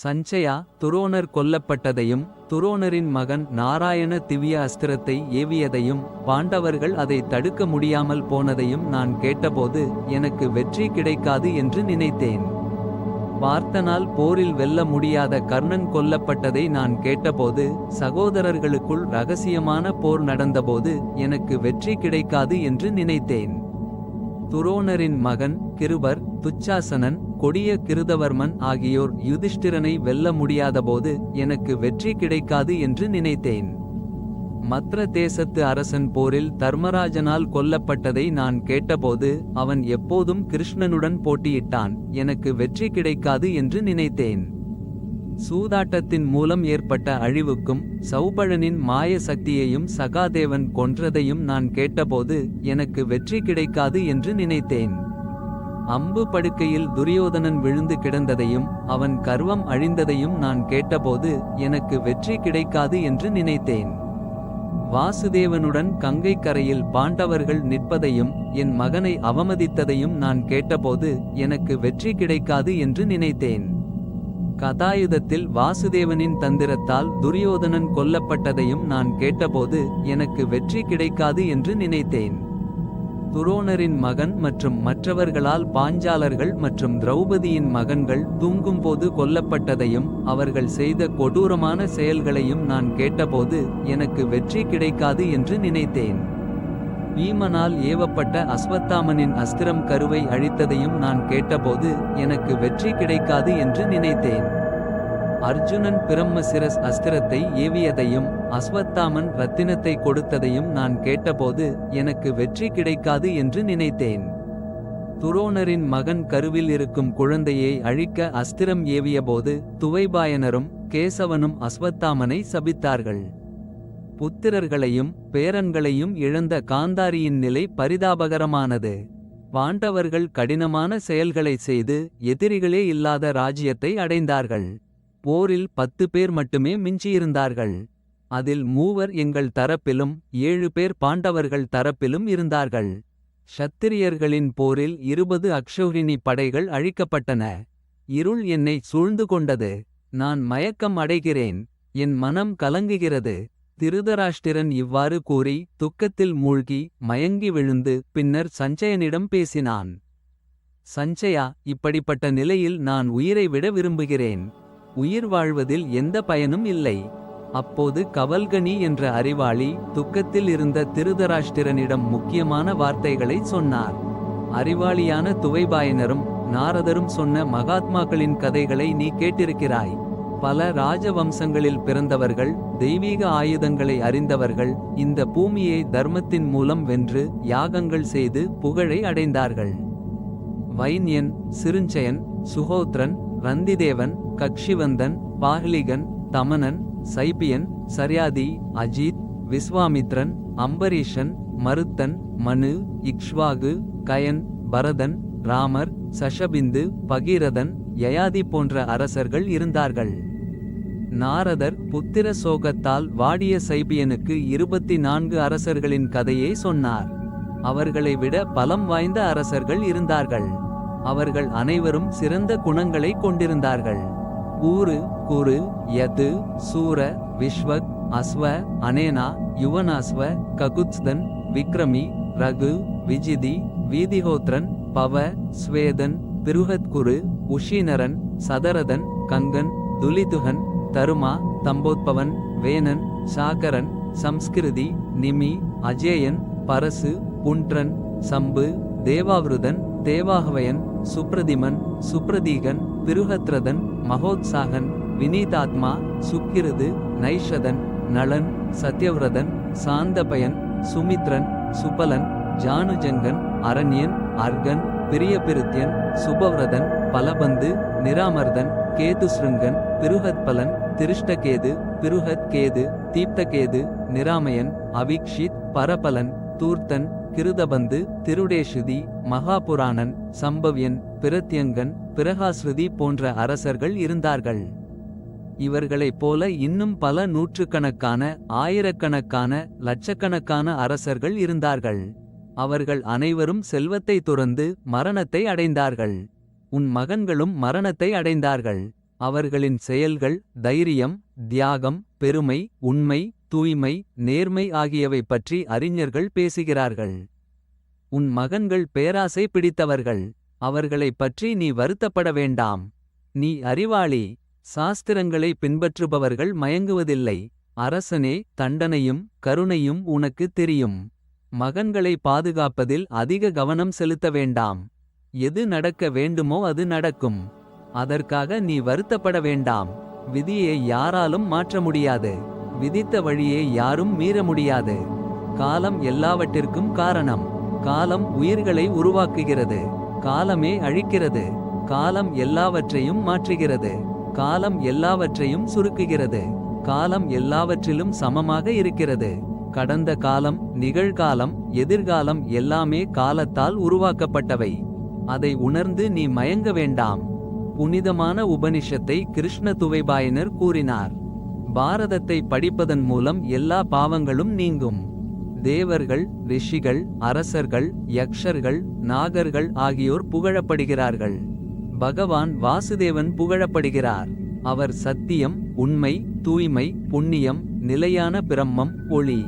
சஞ்சயா துரோணர் கொல்லப்பட்டதையும் துரோணரின் மகன் நாராயண திவ்ய அஸ்திரத்தை ஏவியதையும் பாண்டவர்கள் அதை தடுக்க முடியாமல் போனதையும் நான் கேட்டபோது எனக்கு வெற்றி கிடைக்காது என்று நினைத்தேன். பார்த்தனால் போரில் வெல்ல முடியாத கர்ணன் கொல்லப்பட்டதை நான் கேட்டபோது சகோதரர்களுக்குள் ரகசியமான போர் நடந்தபோது எனக்கு வெற்றி கிடைக்காது என்று நினைத்தேன். துரோணரின் மகன் கிருபர் துச்சாசனன் கொடிய கிருதவர்மன் ஆகியோர் யுதிஷ்டிரனை வெல்ல முடியாதபோது எனக்கு வெற்றி கிடைக்காது என்று நினைத்தேன். மத்ர தேசத்து அரசன் போரில் தர்மராஜனால் கொல்லப்பட்டதை நான் கேட்டபோது அவன் எப்போதும் கிருஷ்ணனுடன் போட்டியிட்டான் எனக்கு வெற்றி கிடைக்காது என்று நினைத்தேன். சூதாட்டத்தின் மூலம் ஏற்பட்ட அழிவுக்கும் சௌபழனின் மாய சக்தியையும் சகாதேவன் கொன்றதையும் நான் கேட்டபோது எனக்கு வெற்றி கிடைக்காது என்று நினைத்தேன். அம்பு படுக்கையில் துரியோதனன் விழுந்து கிடந்ததையும் அவன் கர்வம் அழிந்ததையும் நான் கேட்டபோது எனக்கு வெற்றி கிடைக்காது என்று நினைத்தேன். வாசுதேவனுடன் கங்கை கரையில் பாண்டவர்கள் நிற்பதையும் என் மகனை அவமதித்ததையும் நான் கேட்டபோது எனக்கு வெற்றி கிடைக்காது என்று நினைத்தேன். கதாயுதத்தில் வாசுதேவனின் தந்திரத்தால் துரியோதனன் கொல்லப்பட்டதையும் நான் கேட்டபோது எனக்கு வெற்றி கிடைக்காது என்று நினைத்தேன். துரோணரின் மகன் மற்றும் மற்றவர்களால் பாஞ்சாலர்கள் மற்றும் திரௌபதியின் மகன்கள் தூங்கும்போது கொல்லப்பட்டதையும் அவர்கள் செய்த கொடூரமான செயல்களையும் நான் கேட்டபோது எனக்கு வெற்றி கிடைக்காது என்று நினைத்தேன். பீமனால் ஏவப்பட்ட அஸ்வத்தாமனின் அஸ்திரம் கருவை அழித்ததையும் நான் கேட்டபோது எனக்கு வெற்றி கிடைக்காது என்று நினைத்தேன். அர்ஜுனன் பிரம்மசிரஸ் அஸ்திரத்தை ஏவியதையும் அஸ்வத்தாமன் ரத்தினத்தை கொடுத்ததையும் நான் கேட்டபோது எனக்கு வெற்றி கிடைக்காது என்று நினைத்தேன். துரோணரின் மகன் கருவில் இருக்கும் குழந்தையை அழிக்க அஸ்திரம் ஏவியபோது துவைபாயனரும் கேசவனும் அஸ்வத்தாமனை சபித்தார்கள். புத்திரர்களையும் பேரன்களையும் இழந்த காந்தாரியின் நிலை பரிதாபகரமானது. பாண்டவர்கள் கடினமான செயல்களை செய்து எதிரிகளே இல்லாத ராஜ்யத்தை அடைந்தார்கள். போரில் பத்து பேர் மட்டுமே மிஞ்சியிருந்தார்கள். அதில் மூவர் எங்கள் தரப்பிலும் ஏழு பேர் பாண்டவர்கள் தரப்பிலும் இருந்தார்கள். ஷத்திரியர்களின் போரில் இருபது அக்ஷௌரினி படைகள் அழிக்கப்பட்டன. இருள் என்னை சூழ்ந்து கொண்டது. நான் மயக்கம் அடைகிறேன். என் மனம் கலங்குகிறது. திருதராஷ்டிரன் இவ்வாறு கூறி துக்கத்தில் மூழ்கி மயங்கி விழுந்து பின்னர் சஞ்சயனிடம் பேசினான். சஞ்சயா இப்படிப்பட்ட நிலையில் நான் உயிரை விட விரும்புகிறேன். உயிர் வாழ்வதில் எந்த பயனும் இல்லை. அப்போது கவல்கனி என்ற அறிவாளி துக்கத்தில் இருந்த திருதராஷ்டிரனிடம் முக்கியமான வார்த்தைகளை சொன்னார். அறிவாளியான துவைபாயனரும் நாரதரும் சொன்ன மகாத்மாக்களின் கதைகளை நீ கேட்டிருக்கிறாய். பல ராஜவம்சங்களில் பிறந்தவர்கள் தெய்வீக ஆயுதங்களை அறிந்தவர்கள் இந்த பூமியை தர்மத்தின் மூலம் வென்று யாகங்கள் செய்து புகழை அடைந்தார்கள். வைன்யன் சிறுஞ்சயன் சுகோத்ரன் ரந்திதேவன் கக்ஷிவந்தன் பாஹ்லிகன் தமனன் சைபியன் சர்யாதி அஜித் விஸ்வாமித்ரன் அம்பரீஷன் மருத்தன் மனு இக்ஷ்வாகு கயன் பரதன் ராமர் சஷபிந்து பகீரதன் யயாதி போன்ற அரசர்கள் இருந்தார்கள். நாரதர் புத்திர சோகத்தால் வாடிய சைபியனுக்கு இருபத்தி நான்கு அரசர்களின் கதையை சொன்னார். அவர்களை விட பலம் வாய்ந்த அரசர்கள் இருந்தார்கள். அவர்கள் அனைவரும் சிறந்த குணங்களை கொண்டிருந்தார்கள். ஊரு குரு யது சூர விஸ்வக் அஸ்வ அனேனா யுவனாஸ்வ ககுத்ஸ்தன் விக்ரமி ரகு விஜிதி வீதிஹோத்ரன் பவ ஸ்வேதன் பிருஹத்குரு உஷீனரன் சதரதன் கங்கன் துலிதுகன் தருமா தம்போத்பவன் வேனன் சாகரன் சம்ஸ்கிருதி நிமி அஜேயன் பரசு புன்றன் சம்பு தேவாவிருதன் தேவாகவயன் சுப்ரதிமன் சுப்ரதீகன் பிருஹத்ரதன் மகோத்சாகன் வினீதாத்மா சுக்கிருது நைஷதன் நளன் சத்யவிரதன் சாந்தபயன் சுமித்ரன் சுபலன் ஜானுஜங்கன் அரண்யன் அர்கன் பிரியபிருத்தியன் சுபவ்ரதன் பலபந்து நிராமர்தன் கேதுஸ்ருங்கன் பிருஹத்பலன் திருஷ்டகேது பிருஹத் கேது தீப்தகேது நிராமயன் அவிக்ஷித் பரபலன் தூர்த்தன் கிருதபந்து திருடேஷுதி மகாபுராணன் சம்பவ்யன் பிரத்யங்கன் பிரகாஸ்ருதி போன்ற அரசர்கள் இருந்தார்கள். இவர்களைப் போல இன்னும் பல நூற்றுக்கணக்கான ஆயிரக்கணக்கான லட்சக்கணக்கான அரசர்கள் இருந்தார்கள். அவர்கள் அனைவரும் செல்வத்தை துறந்து மரணத்தை அடைந்தார்கள். உன் மகன்களும் மரணத்தை அடைந்தார்கள். அவர்களின் செயல்கள் தைரியம் தியாகம் பெருமை உண்மை தூய்மை நேர்மை ஆகியவை பற்றி அறிஞர்கள் பேசுகிறார்கள். உன் மகன்கள் பேராசை பிடித்தவர்கள் அவர்களைப் பற்றி நீ வருத்தப்பட வேண்டாம். நீ அறிவாளி சாஸ்திரங்களை பின்பற்றுபவர்கள் மயங்குவதில்லை. அரசனே தண்டனையும் கருணையும் உனக்கு தெரியும். மகன்களை பாதுகாப்பதில் அதிக கவனம் செலுத்த வேண்டாம். எது நடக்க வேண்டுமோ அது நடக்கும். அதற்காக நீ வருத்தப்பட வேண்டாம். விதியை யாராலும் மாற்ற முடியாது. விதித்த வழியை யாரும் மீற முடியாது. காலம் எல்லாவற்றிற்கும் காரணம். காலம் உயிர்களை உருவாக்குகிறது. காலமே அழிக்கிறது. காலம் எல்லாவற்றையும் மாற்றுகிறது. காலம் எல்லாவற்றையும் சுருக்குகிறது. காலம் எல்லாவற்றிலும் சமமாக இருக்கிறது. கடந்த காலம் நிகழ்காலம் எதிர்காலம் எல்லாமே காலத்தால் உருவாக்கப்பட்டவை. அதை உணர்ந்து நீ மயங்க வேண்டாம். புனிதமான உபனிஷத்தை கிருஷ்ண துவைபாயனர் கூறினார். பாரதத்தை படிப்பதன் மூலம் எல்லா பாவங்களும் நீங்கும். தேவர்கள் ரிஷிகள் அரசர்கள் யக்ஷர்கள் நாகர்கள் ஆகியோர் புகழப்படுகிறார்கள். பகவான் வாசுதேவன் புகழப்படுகிறார். அவர் சத்தியம் உண்மை தூய்மை புண்ணியம் நிலையான பிரம்மம் ஒளி.